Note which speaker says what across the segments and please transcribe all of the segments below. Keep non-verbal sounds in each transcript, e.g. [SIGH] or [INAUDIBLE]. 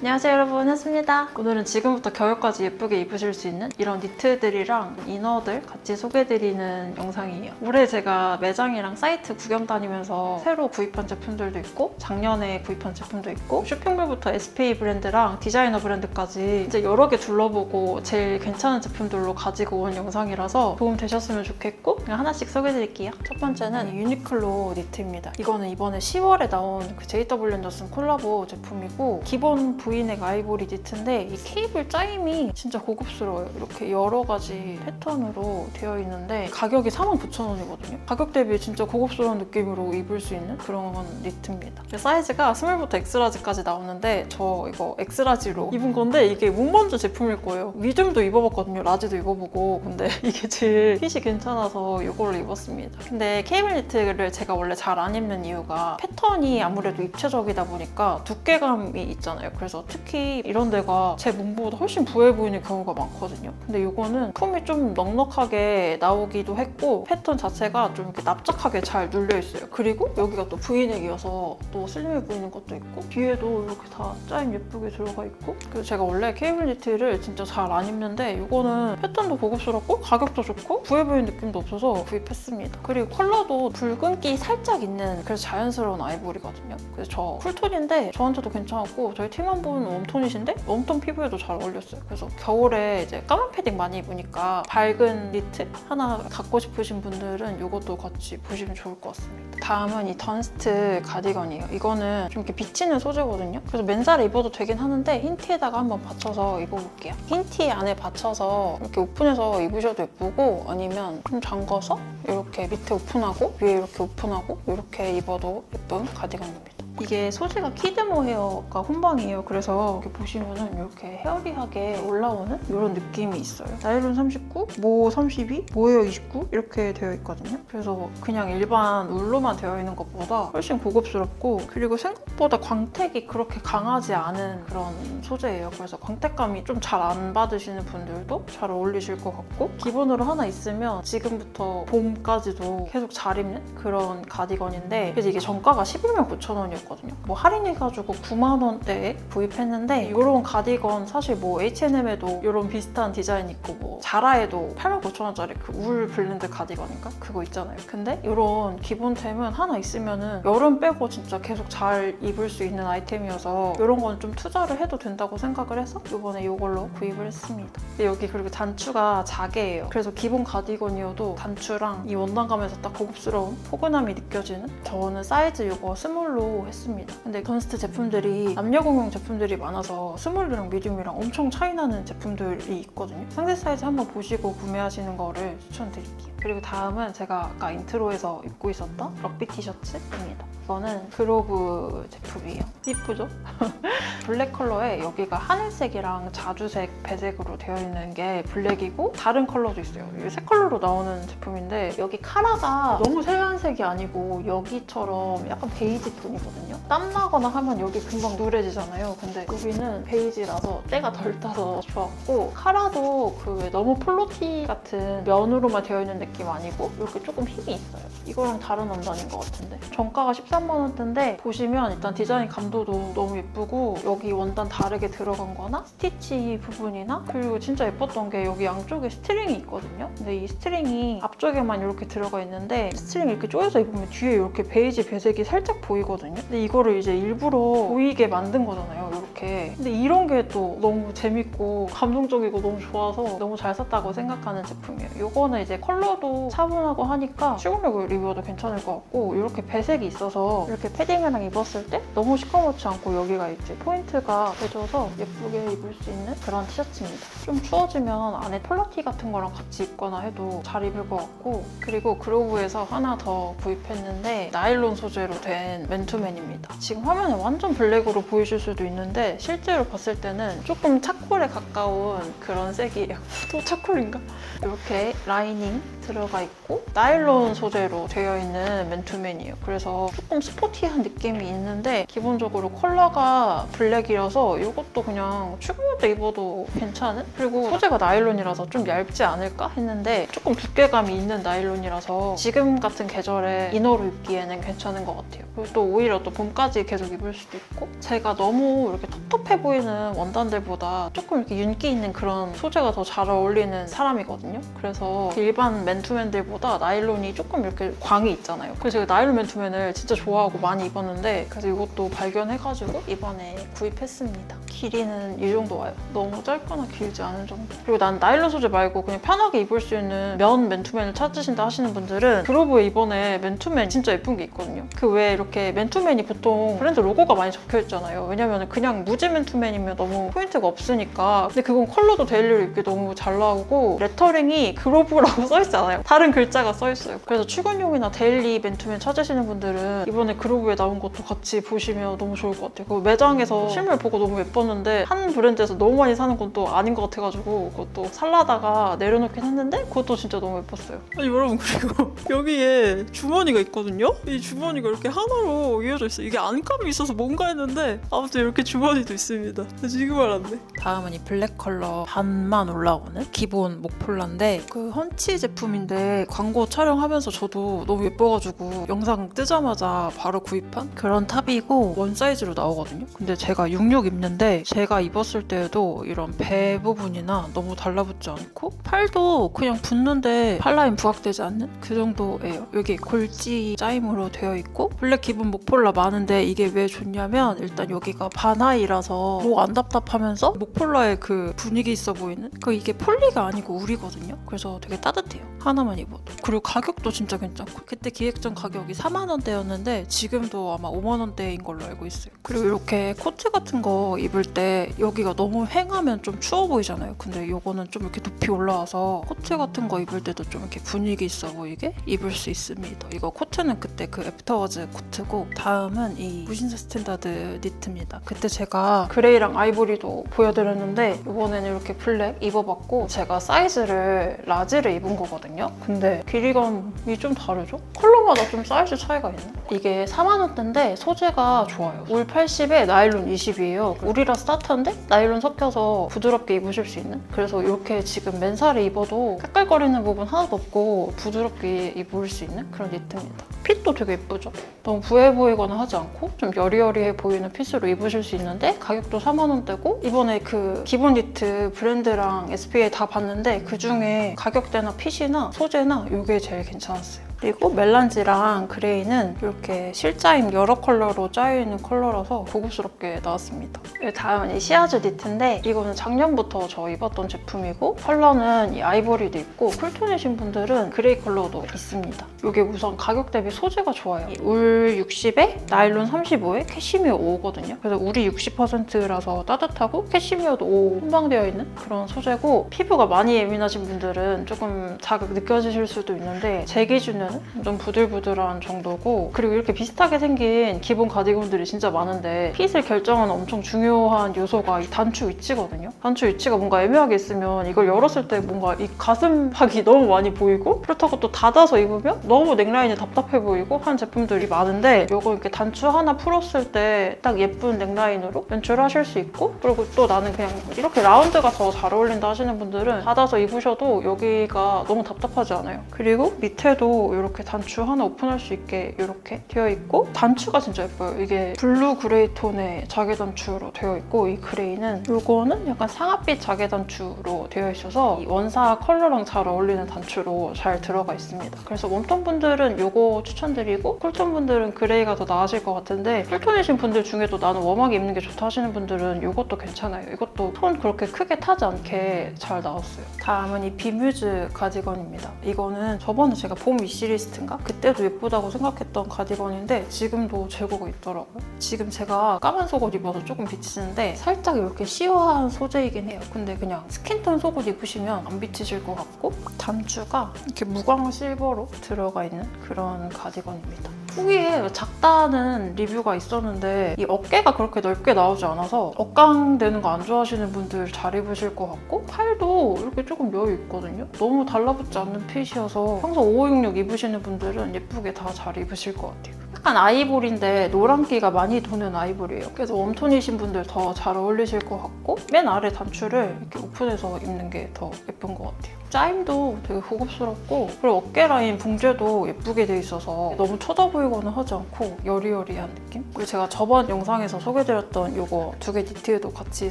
Speaker 1: 안녕하세요 여러분. 현수입니다. 오늘은 지금부터 겨울까지 예쁘게 입으실 수 있는 이런 니트들이랑 이너들 같이 소개해드리는 영상이에요. 올해 제가 매장이랑 사이트 구경 다니면서 새로 구입한 제품들도 있고 작년에 구입한 제품도 있고 쇼핑몰부터 SPA 브랜드랑 디자이너 브랜드까지 이제 여러 개 둘러보고 제일 괜찮은 제품들로 가지고 온 영상이라서 도움 되셨으면 좋겠고 그냥 하나씩 소개해드릴게요. 첫 번째는 유니클로 니트입니다. 이거는 이번에 10월에 나온 그 JW 앤더슨 콜라보 제품이고 기본 브 이넥 아이보리 니트인데 이 케이블 짜임이 진짜 고급스러워요. 이렇게 여러 가지 패턴으로 되어 있는데 가격이 49,000원이거든요. 가격 대비 진짜 고급스러운 느낌으로 입을 수 있는 그런 니트입니다. 사이즈가 스몰부터 엑스라지까지 나오는데 저 이거 엑스라지로 입은 건데 이게 문먼즈 제품일 거예요. 미듬도 입어봤거든요. 라지도 입어보고 근데 [LAUGHS] 이게 제일 핏이 괜찮아서 이걸로 입었습니다. 근데 케이블 니트를 제가 원래 잘 안 입는 이유가 패턴이 아무래도 입체적이다 보니까 두께감이 있잖아요. 그래서 특히 이런 데가 제 몸보다 훨씬 부해 보이는 경우가 많거든요. 근데 이거는 품이 좀 넉넉하게 나오기도 했고 패턴 자체가 좀 이렇게 납작하게 잘 눌려 있어요. 그리고 여기가 또 브이넥이어서 또 슬림해 보이는 것도 있고 뒤에도 이렇게 다 짜임 예쁘게 들어가 있고 그리고 제가 원래 케이블 니트를 진짜 잘 안 입는데 이거는 패턴도 고급스럽고 가격도 좋고 부해 보이는 느낌도 없어서 구입했습니다. 그리고 컬러도 붉은기 살짝 있는 그래서 자연스러운 아이보리거든요. 그래서 저 쿨톤인데 저한테도 괜찮았고 저희 팀원분 웜톤이신데 웜톤 피부에도 잘 어울렸어요. 그래서 겨울에 이제 까만 패딩 많이 입으니까 밝은 니트 하나 갖고 싶으신 분들은 이것도 같이 보시면 좋을 것 같습니다. 다음은 이 던스트 가디건이에요. 이거는 좀 이렇게 비치는 소재거든요. 그래서 맨살에 입어도 되긴 하는데 흰 티에다가 한번 받쳐서 입어볼게요. 흰 티 안에 받쳐서 이렇게 오픈해서 입으셔도 예쁘고 아니면 좀 잠궈서 이렇게 밑에 오픈하고 위에 이렇게 오픈하고 이렇게 입어도 예쁜 가디건입니다. 이게 소재가 키드모 헤어가 혼방이에요. 그래서 이렇게 보시면은 이렇게 헤어리하게 올라오는 이런 느낌이 있어요. 나일론 39, 모 32, 모헤어 29 이렇게 되어 있거든요. 그래서 그냥 일반 울로만 되어 있는 것보다 훨씬 고급스럽고 그리고 생각보다 광택이 그렇게 강하지 않은 그런 소재예요. 그래서 광택감이 좀 잘 안 받으시는 분들도 잘 어울리실 것 같고 기본으로 하나 있으면 지금부터 봄까지도 계속 잘 입는 그런 가디건인데 그래서 이게 정가가 11만 9천 원이었거든요. 뭐 할인해가지고 9만 원대에 구입했는데 이런 가디건 사실 뭐 H&M에도 이런 비슷한 디자인 있고 뭐 자라에도 8만 9천 원짜리 그 울 블렌드 가디건인가 그거 있잖아요. 근데 이런 기본템은 하나 있으면은 여름 빼고 진짜 계속 잘 입을 수 있는 아이템이어서 이런 건 좀 투자를 해도 된다고 생각을 해서 이번에 이걸로 구입을 했습니다. 근데 여기 그리고 단추가 자개예요. 그래서 기본 가디건이어도 단추랑 이 원단감에서 딱 고급스러운 포근함이 느껴지는 저는 사이즈 이거 스몰로 했습니다. 근데 건스트 제품들이 남녀 공용 제품들이 많아서 스몰이랑 미디움이랑 엄청 차이 나는 제품들이 있거든요. 상세 사이즈 한번 보시고 구매하시는 거를 추천드릴게요. 그리고 다음은 제가 아까 인트로에서 입고 있었던 럭비 티셔츠입니다. 이거는 그로브 제품이에요. 이쁘죠? [LAUGHS] 블랙 컬러에 여기가 하늘색이랑 자주색, 배색으로 되어 있는 게 블랙이고 다른 컬러도 있어요. 이게 세 컬러로 나오는 제품인데 여기 카라가 너무 새하얀색이 아니고 여기처럼 약간 베이지 톤이거든요. 땀나거나 하면 여기 금방 누래지잖아요. 근데 여기는 베이지라서 때가 덜 타서 좋았고 카라도 그 너무 폴로티 같은 면으로만 되어 있는 느낌 아니고 이렇게 조금 힘이 있어요. 이거랑 다른 원단인 것 같은데 정가가 13만 원대인데 보시면 일단 디자인 감도도 너무 예쁘고 여기 원단 다르게 들어간 거나 스티치 부분이나 그리고 진짜 예뻤던 게 여기 양쪽에 스트링이 있거든요. 근데 이 스트링이 앞쪽에만 이렇게 들어가 있는데 스트링 이렇게 조여서 입으면 뒤에 이렇게 베이지 배색이 살짝 보이거든요. 근데 이거를 이제 일부러 보이게 만든 거잖아요. 이렇게. 근데 이런 게 또 너무 재밌고 감동적이고 너무 좋아서 너무 잘 샀다고 생각하는 제품이에요. 이거는 이제 컬러도 차분하고 하니까 출근룩을 입어도 괜찮을 것 같고 이렇게 배색이 있어서 이렇게 패딩이랑 입었을 때 너무 시커멓지 않고 여기가 이제 포인트가 돼줘서 예쁘게 입을 수 있는 그런 티셔츠입니다. 좀 추워지면 안에 폴라티 같은 거랑 같이 입거나 해도 잘 입을 것 같고 그리고 그로브에서 하나 더 구입했는데 나일론 소재로 된 맨투맨입니다. 지금 화면에 완전 블랙으로 보이실 수도 있는데 실제로 봤을 때는 조금 차콜에 가까운 그런 색이에요. [LAUGHS] 또 차콜인가? 이렇게 라이닝 들어가 있고 나일론 소재로 되어 있는 맨투맨이에요. 그래서 조금 스포티한 느낌이 있는데 기본적으로 컬러가 블랙이라서 이것도 그냥 출근할 때 입어도 괜찮은? 그리고 소재가 나일론이라서 좀 얇지 않을까 했는데 조금 두께감이 있는 나일론이라서 지금 같은 계절에 이너로 입기에는 괜찮은 것 같아요. 그리고 또 오히려 또 봄까지 계속 입을 수도 있고 제가 너무 이렇게 텁텁해 보이는 원단들보다 조금 이렇게 윤기 있는 그런 소재가 더 잘 어울리는 사람이거든요. 그래서 일반 맨 투맨들보다 나일론이 조금 이렇게 광이 있잖아요. 그래서 제가 나일론 맨투맨을 진짜 좋아하고 많이 입었는데 그래서 이것도 발견해가지고 이번에 구입했습니다. 길이는 이 정도 와요. 너무 짧거나 길지 않은 정도. 그리고 난 나일론 소재 말고 그냥 편하게 입을 수 있는 면 맨투맨을 찾으신다 하시는 분들은 그로브에 이번에 맨투맨 진짜 예쁜 게 있거든요. 그 외에 이렇게 맨투맨이 보통 브랜드 로고가 많이 적혀 있잖아요. 왜냐면 그냥 무지 맨투맨이면 너무 포인트가 없으니까. 근데 그건 컬러도 데일리로 입기 너무 잘 나오고 레터링이 그로브라고 [LAUGHS] 써있 잖아요. 다른 글자가 써 있어요. 그래서 출근용이나 데일리 맨투맨 찾으시는 분들은 이번에 그로브에 나온 것도 같이 보시면 너무 좋을 것 같아요. 그 매장에서 실물 보고 너무 예뻤는데 한 브랜드에서 너무 많이 사는 건 또 아닌 것 같아가지고 그것도 살라다가 내려놓긴 했는데 그것도 진짜 너무 예뻤어요.
Speaker 2: 아니 여러분 그리고 [LAUGHS] 여기에 주머니가 있거든요. 이 주머니가 이렇게 하나로 이어져 있어. 요 이게 안감이 있어서 뭔가 했는데 아무튼 이렇게 주머니도 있습니다. 나 지금 알았네.
Speaker 3: 다음은 이 블랙 컬러 반만 올라오는 기본 목폴라인데 그 헌치 제품 인데 광고 촬영하면서 저도 너무 예뻐가지고 영상 뜨자마자 바로 구입한 그런 탑이고 원 사이즈로 나오거든요. 근데 제가 66 입는데 제가 입었을 때에도 이런 배 부분이나 너무 달라붙지 않고 팔도 그냥 붙는데 팔라인 부각되지 않는 그 정도예요. 여기 골지 짜임으로 되어 있고 블랙 기본 목폴라 많은데 이게 왜 좋냐면 일단 여기가 반하이라서 목 안 답답하면서 목폴라의 그 분위기 있어 보이는 그 이게 폴리가 아니고 울이거든요. 그래서 되게 따뜻해요. 하나만 입어도. 그리고 가격도 진짜 괜찮고 그때 기획전 가격이 4만 원대였는데 지금도 아마 5만 원대인 걸로 알고 있어요. 그리고 이렇게 코트 같은 거 입을 때 여기가 너무 휑하면 좀 추워 보이잖아요. 근데 요거는 좀 이렇게 높이 올라와서 코트 같은 거 입을 때도 좀 이렇게 분위기 있어 보이게 입을 수 있습니다. 이거 코트는 그때 그 애프터워즈 코트고 다음은 이 무신사 스탠다드 니트입니다. 그때 제가 그레이랑 아이보리도 보여드렸는데 이번에는 이렇게 블랙 입어봤고 제가 사이즈를 라지를 입은 거거든요. 근데 길이감이 좀 다르죠? 컬러마다 좀 사이즈 차이가 있네. 이게 4만 원대인데 소재가 좋아요. 울 80에 나일론 20이에요. 울이라 스타트인데 나일론 섞여서 부드럽게 입으실 수 있는. 그래서 이렇게 지금 맨살에 입어도 깔깔거리는 부분 하나도 없고 부드럽게 입을 수 있는 그런 니트입니다. 핏도 되게 예쁘죠? 너무 부해 보이거나 하지 않고 좀 여리여리해 보이는 핏으로 입으실 수 있는데 가격도 4만 원대고 이번에 그 기본 니트 브랜드랑 SPA 다 봤는데 그 중에 가격대나 핏이나 소재나 이게 제일 괜찮았어요. 그리고 멜란지랑 그레이는 이렇게 실자임 여러 컬러로 짜여있는 컬러라서 고급스럽게 나왔습니다. 이 다음은 이 시아즈 니트인데 이거는 작년부터 저 입었던 제품이고 컬러는 이 아이보리도 있고 쿨톤이신 분들은 그레이 컬러도 있습니다. 이게 우선 가격 대비 소재가 좋아요. 이울 60에 나일론 35에 캐시미어 5거든요. 그래서 울이 60%라서 따뜻하고 캐시미어도 5 혼방되어 있는 그런 소재고 피부가 많이 예민하신 분들은 조금 자극 느껴지실 수도 있는데 제 기준 에는 좀 부들부들한 정도고 그리고 이렇게 비슷하게 생긴 기본 가디건들이 진짜 많은데 핏을 결정하는 엄청 중요한 요소가 이 단추 위치거든요. 단추 위치가 뭔가 애매하게 있으면 이걸 열었을 때 뭔가 이 가슴팍이 [LAUGHS] 너무 많이 보이고 그렇다고 또 닫아서 입으면 너무 넥라인이 답답해 보이고 한 제품들이 많은데 이거 이렇게 단추 하나 풀었을 때 딱 예쁜 넥라인으로 연출하실 수 있고 그리고 또 나는 그냥 이렇게 라운드가 더 잘 어울린다 하시는 분들은 닫아서 입으셔도 여기가 너무 답답하지 않아요. 그리고 밑에도 이렇게 단추 하나 오픈할 수 있게 이렇게 되어 있고 단추가 진짜 예뻐요. 이게 블루 그레이 톤의 자개 단추로 되어 있고 이 그레이는 이거는 약간 상아빛 자개 단추로 되어 있어서 이 원사 컬러랑 잘 어울리는 단추로 잘 들어가 있습니다. 그래서 웜톤 분들은 이거 추천드리고 쿨톤 분들은 그레이가 더 나으실 것 같은데 쿨톤이신 분들 중에도 나는 웜하게 입는 게 좋다 하시는 분들은 이것도 괜찮아요. 이것도 톤 그렇게 크게 타지 않게 잘 나왔어요. 다음은 이 비뮤즈 가디건입니다. 이거는 저번에 제가 봄 위시 리스트인가? 그때도 예쁘다고 생각했던 가디건인데 지금도 재고가 있더라고요. 지금 제가 까만 속옷 입어서 조금 비치는데 살짝 이렇게 시어한 소재이긴 해요. 근데 그냥 스킨톤 속옷 입으시면 안 비치실 것 같고 단추가 이렇게 무광 실버로 들어가 있는 그런 가디건입니다. 후기에 작다는 리뷰가 있었는데 이 어깨가 그렇게 넓게 나오지 않아서 억강 되는 거 안 좋아하시는 분들 잘 입으실 것 같고 팔도 이렇게 조금 여유 있거든요. 너무 달라붙지 않는 핏이어서 평소 5566 입으시는 분들은 예쁘게 다 잘 입으실 것 같아요.
Speaker 1: 약간 아이보리인데 노란기가 많이 도는 아이보리예요. 그래서 웜톤이신 분들 더 잘 어울리실 것 같고 맨 아래 단추를 이렇게 오픈해서 입는 게 더 예쁜 것 같아요. 짜임도 되게 고급스럽고 그리고 어깨 라인 붕재도 예쁘게 돼 있어서 너무 쳐져 보이거나 하지 않고 여리여리한 느낌? 그리고 제가 저번 영상에서 소개드렸던 이거 두 개 니트도 같이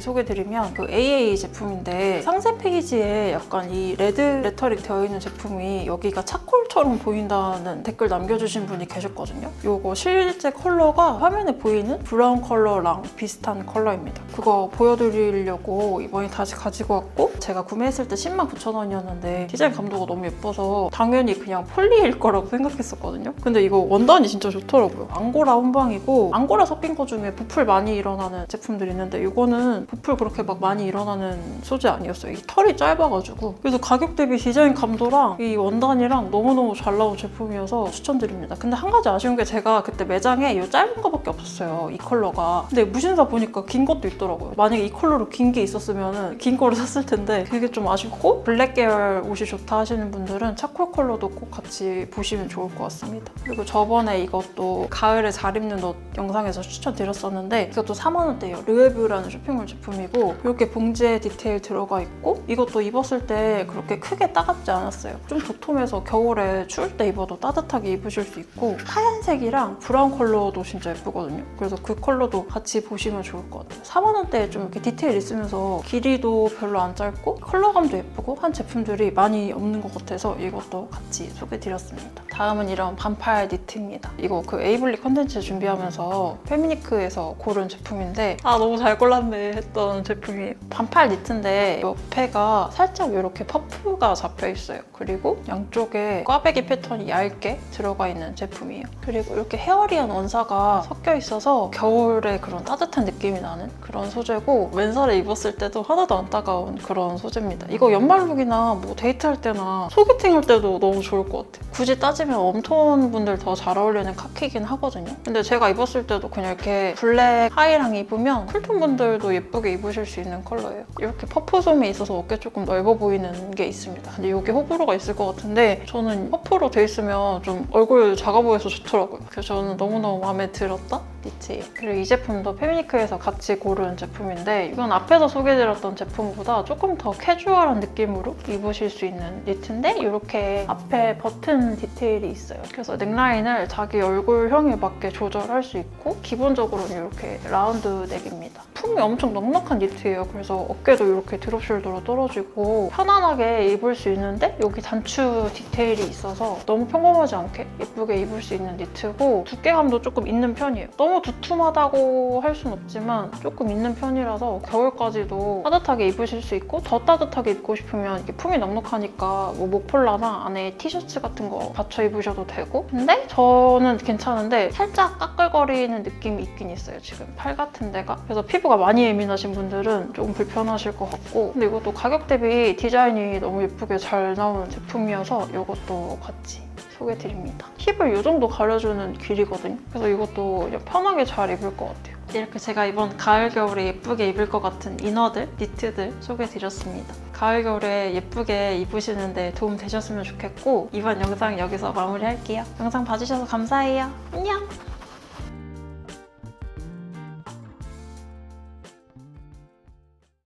Speaker 1: 소개드리면 그 AA 제품인데 상세 페이지에 약간 이 레드 레터링 되어 있는 제품이 여기가 차콜처럼 보인다는 댓글 남겨주신 분이 계셨거든요. 이거 실제 컬러가 화면에 보이는 브라운 컬러랑 비슷한 컬러입니다. 그거 보여드리려고 이번에 다시 가지고 왔고 제가 구매했을 때 10만 9천 원이었는데 디자인 감도가 너무 예뻐서 당연히 그냥 폴리일 거라고 생각했었거든요. 근데 이거 원단이 진짜 좋더라고요. 앙고라 혼방이고 앙고라 섞인 거 중에 부풀 많이 일어나는 제품들이 있는데 이거는 부풀 그렇게 막 많이 일어나는 소재 아니었어요. 이 털이 짧아가지고 그래서 가격 대비 디자인 감도랑 이 원단이랑 너무너무 잘 나온 제품이어서 추천드립니다. 근데 한 가지 아쉬운 게 제가 그때 매장에 이 짧은 거밖에 없었어요. 이 컬러가. 근데 무신사 보니까 긴 것도 있더라고요. 만약에 이 컬러로 긴 게 있었으면 긴 거를 샀을 텐데 그게 좀 아쉽고 블랙 계열 옷이 좋다 하시는 분들은 차콜 컬러도 꼭 같이 보시면 좋을 것 같습니다. 그리고 저번에 이것도 가을에 잘 입는 옷 영상에서 추천드렸었는데 이것도 4만 원대예요. 르웨뷰라는 쇼핑몰 제품이고 이렇게 봉지에 디테일 들어가 있고 이것도 입었을 때 그렇게 크게 따갑지 않았어요. 좀 도톰해서 겨울에 추울 때 입어도 따뜻하게 입으실 수 있고 하얀색이랑 브라운 컬러도 진짜 예쁘거든요. 그래서 그 컬러도 같이 보시면 좋을 것 같아요. 4만 원대에 좀 이렇게 디테일 있으면서 길이도 별로 안 짧고 컬러감도 예쁘고 한 제품 들이 많이 없는 것 같아서 이것도 같이 소개드렸습니다. 다음은 이런 반팔 니트입니다. 이거 그 에이블리 컨텐츠 준비하면서 페미니크에서 고른 제품인데 아 너무 잘 골랐네 했던 제품이에요. 반팔 니트인데 옆에가 살짝 이렇게 퍼프가 잡혀 있어요. 그리고 양쪽에 꽈배기 패턴이 얇게 들어가 있는 제품이에요. 그리고 이렇게 헤어리한 원사가 섞여 있어서 겨울에 그런 따뜻한 느낌이 나는 그런 소재고 맨살에 입었을 때도 하나도 안 따가운 그런 소재입니다. 이거 연말룩이나 뭐 데이트할 때나 소개팅 할 때도 너무 좋을 것 같아요. 굳이 따지면 웜톤 분들 더 잘 어울리는 카키긴 하거든요. 근데 제가 입었을 때도 그냥 이렇게 블랙 하이랑 입으면 쿨톤 분들도 예쁘게 입으실 수 있는 컬러예요. 이렇게 퍼프 솜이 있어서 어깨 조금 넓어 보이는 게 있습니다. 근데 이게 호불호가 있을 것 같은데 저는 퍼프로 돼 있으면 좀 얼굴 작아 보여서 좋더라고요. 그래서 저는 너무너무 마음에 들었다 니트예요. 그리고 이 제품도 페미니크에서 같이 고른 제품인데 이건 앞에서 소개드렸던 제품보다 조금 더 캐주얼한 느낌으로 입으실 수 있는 니트인데 이렇게 앞에 버튼 디테일이 있어요. 그래서 넥라인을 자기 얼굴형에 맞게 조절할 수 있고 기본적으로는 이렇게 라운드 넥입니다. 품이 엄청 넉넉한 니트예요. 그래서 어깨도 이렇게 드롭 숄더로 떨어지고 편안하게 입을 수 있는데 여기 단추 디테일이 있어서 너무 평범하지 않게 예쁘게 입을 수 있는 니트고 두께감도 조금 있는 편이에요. 너무 두툼하다고 할 순 없지만 조금 있는 편이라서 겨울까지도 따뜻하게 입으실 수 있고 더 따뜻하게 입고 싶으면 이게 품이 넉넉하니까 뭐 목폴라나 안에 티셔츠 같은 거 받쳐 입으셔도 되고 근데 저는 괜찮은데 살짝 까끌거리는 느낌이 있긴 있어요 지금 팔 같은 데가 그래서 피부가 많이 예민하신 분들은 조금 불편하실 것 같고 근데 이것도 가격 대비 디자인이 너무 예쁘게 잘 나오는 제품이어서 이것도 같이 소개드립니다. 힙을 이 정도 가려주는 길이거든요. 그래서 이것도 편하게 잘 입을 것 같아요. 이렇게 제가 이번 가을 겨울에 예쁘게 입을 것 같은 이너들, 니트들 소개드렸습니다. 가을 겨울에 예쁘게 입으시는데 도움 되셨으면 좋겠고 이번 영상 여기서 마무리할게요. 영상 봐주셔서 감사해요. 안녕!